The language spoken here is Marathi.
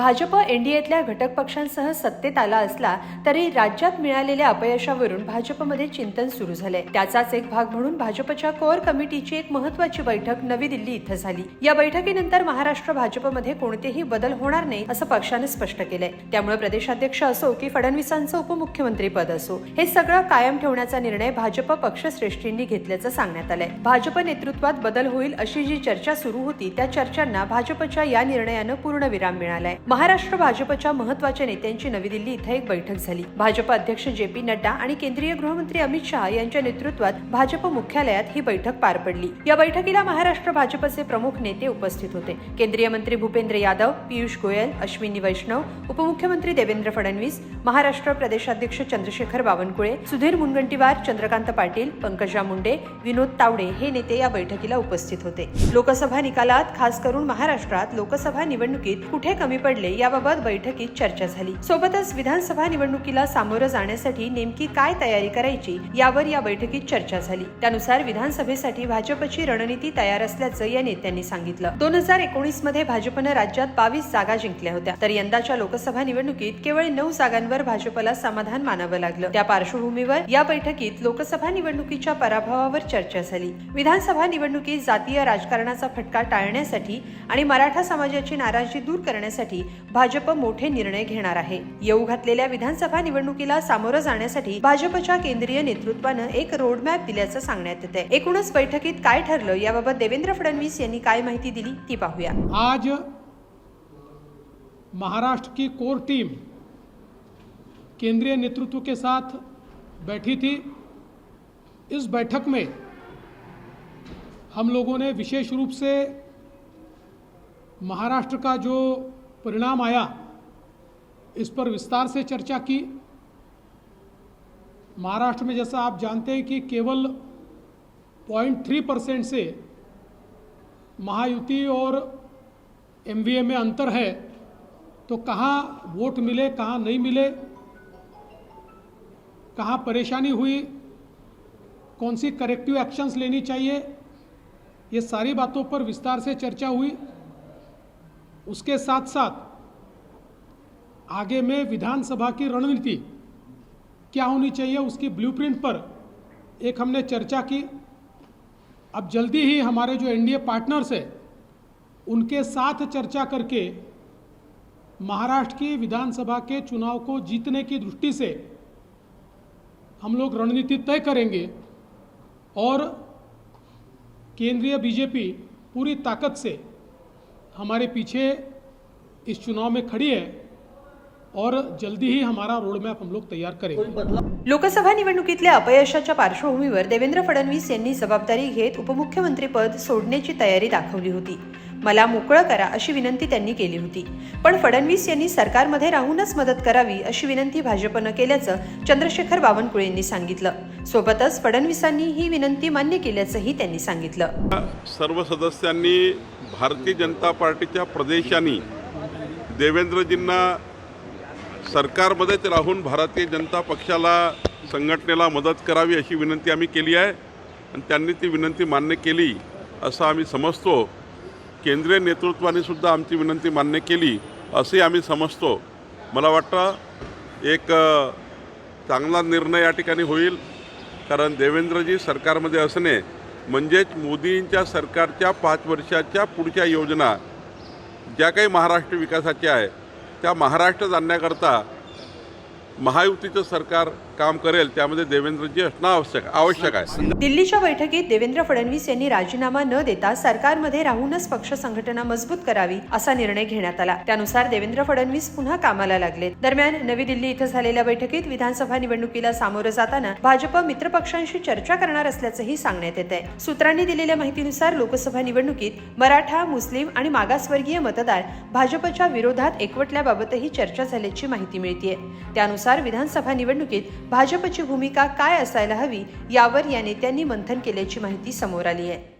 भाजप एनडीएतल्या घटक पक्षांसह सत्तेत आला असला तरी राज्यात मिळालेल्या अपयशावरून भाजपमध्ये चिंतन सुरू झालंय. त्याचाच एक भाग म्हणून भाजपच्या कोअर कमिटीची एक महत्वाची बैठक नवी दिल्ली इथं झाली. या बैठकीनंतर महाराष्ट्र भाजपमध्ये कोणतेही बदल होणार नाही असं पक्षाने स्पष्ट केलंय. त्यामुळे प्रदेशाध्यक्ष असो की फडणवीसांचं उपमुख्यमंत्री पद असो हे सगळं कायम ठेवण्याचा निर्णय भाजप पक्षश्रेष्ठींनी घेतल्याचं सांगण्यात आलंय. भाजप नेतृत्वात बदल होईल अशी जी चर्चा सुरू होती त्या चर्चांना भाजपच्या या निर्णयानं पूर्णविराम मिळालाय. महाराष्ट्र भाजपच्या महत्त्वाच्या नेत्यांची नवी दिल्ली इथं एक बैठक झाली. भाजप अध्यक्ष जे पी नड्डा आणि केंद्रीय गृहमंत्री अमित शहा यांच्या नेतृत्वात भाजप मुख्यालयात ही बैठक पार पडली. या बैठकीला महाराष्ट्र भाजपचे प्रमुख नेते उपस्थित होते. केंद्रीय मंत्री भूपेंद्र यादव पियुष गोयल अश्विनी वैष्णव उपमुख्यमंत्री देवेंद्र फडणवीस महाराष्ट्र प्रदेशाध्यक्ष चंद्रशेखर बावनकुळे सुधीर मुनगंटीवार चंद्रकांत पाटील पंकजा मुंडे विनोद तावडे हे नेते या बैठकीला उपस्थित होते. लोकसभा निकालात खास करून महाराष्ट्रात लोकसभा निवडणुकीत कुठे कमी पडले? याबाबत बैठकीत चर्चा झाली. सोबतच विधानसभा निवडणुकीला सामोरं जाण्यासाठी नेमकी काय तयारी करायची यावर या बैठकीत चर्चा झाली. त्यानुसार विधानसभेसाठी भाजपची रणनीती तयार असल्याचं या नेत्यांनी सांगितलं. दोन हजार एकोणीसमध्ये भाजपनं राज्यात बावीस जागा जिंकल्या होत्या. तर यंदाच्या लोकसभा निवडणुकीत केवळ नऊ जागांवर भाजपला समाधान मानावं लागलं. त्या पार्श्वभूमीवर या बैठकीत लोकसभा निवडणुकीच्या पराभवावर चर्चा झाली. विधानसभा निवडणुकीत जातीय राजकारणाचा फटका टाळण्यासाठी आणि मराठा समाजाची नाराजी दूर करण्यासाठी भाजप मोठे निर्णय घेणार आहे. येऊ घातलेल्या विधानसभा निवडणुकीला सामोरं जाण्यासाठी भाजपच्या केंद्रीय नेतृत्वानं एक रोडमॅप दिल्याचं सांगण्यात येत आहे एकूणच बैठकीत काय ठरलं याबाबत देवेंद्र फडणवीस यांनी काय माहिती दिली ती पाहूया. आज महाराष्ट्र की कोर टीम केंद्रीय नेतृत्व के साथ बैठी थी। इस बैठक में हम लोगों ने विशेष रूप से महाराष्ट्र का जो परिणाम आया। इस पर विस्तार से चर्चा की। महाराष्ट्र में जैसा आप जानते हैं कि केवल पॉइंट थ्री परसेंट से महायुति और एम में अंतर है तो कहाँ वोट मिले, कहाँ नहीं मिले, कहाँ परेशानी हुई, कौन सी करेक्टिव एक्शंस लेनी चाहिए, ये सारी बातों पर विस्तार से चर्चा हुई। उसके साथ साथ आगे में विधानसभा की रणनीति क्या होनी चाहिए उसकी ब्लूप्रिंट पर एक हमने चर्चा की। अब जल्दी ही हमारे जो एनडीए पार्टनर्स है, उनके साथ चर्चा करके महाराष्ट्र की विधानसभा के चुनाव को जीतने की दृष्टि से हम लोग रणनीति तय करेंगे और केंद्रीय बीजेपी पूरी ताकत से हमारे पीछे इस चुनाव में खड़ी है और जल्दी ही हमारा रोड मैप हम लोग तैयार करेंगे। लोकसभा निवडणुकीतल्या अपयशाच्या पार्श्वभूमीवर देवेंद्र फडणवीस यांनी जबाबदारी घेत उपमुख्यमंत्रीपद सोडण्याची तयारी दाखवली होती. मला मोकळं करा अशी विनंती त्यांनी केली होती. पण फडणवीस यांनी सरकारमध्ये राहूनच मदत करावी अशी विनंती भाजपनं केल्याचं चंद्रशेखर बावनकुळे यांनी सांगितलं. सोबतच फडणवीसांनी ही विनंती मान्य केल्याचंही त्यांनी सांगितलं. सर्व सदस्यांनी भारतीय जनता पार्टीच्या प्रदेशांनी देवेंद्रजींना सरकारमध्येच राहून भारतीय जनता पक्षाला संघटनेला मदत करावी अशी विनंती आम्ही केली आहे. आणि त्यांनी ती विनंती मान्य केली असं आम्ही समजतो. केंद्रीय नेतृत्वाने सुद्धा आमची विनंती मान्य केली असे आम्ही समजतो. मला वाटतं एक चांगला निर्णय या ठिकाणी होईल कारण देवेंद्रजी सरकारमध्ये असणे म्हणजेच मोदींच्या सरकारच्या पाच वर्षाच्या पुढच्या योजना ज्या काही महाराष्ट्र विकासाच्या आहे त्या महाराष्ट्रात आणण्याकरता महायुतीचं सरकार काम करेल त्यामध्ये देवेंद्रजी असणं आवश्यक आवश्यक आहे. दिल्लीच्या बैठकीत देवेंद्र फडणवीस यांनी राजीनामा न देता सरकारमध्ये राहूनच पक्ष संघटना मजबूत करावी असा निर्णय घेण्यात आला. त्यानुसार देवेंद्र फडणवीस पुन्हा कामाला लागले. दरम्यान नवी दिल्ली इथं झालेल्या बैठकीत विधानसभा निवडणुकीला सामोरं जाताना भाजप मित्रपक्षांशी चर्चा करणार असल्याचंही सांगण्यात येत आहे सूत्रांनी दिलेल्या माहितीनुसार लोकसभा निवडणुकीत मराठा मुस्लिम आणि मागासवर्गीय मतदार भाजपच्या विरोधात एकवटल्याबाबतही चर्चा झाल्याची माहिती मिळतीये. त्यानुसार विधानसभा निवडणुकीत भाजपची भूमिका काय असायला हवी यावर या नेत्यांनी मंथन केल्याची माहिती समोर आली आहे.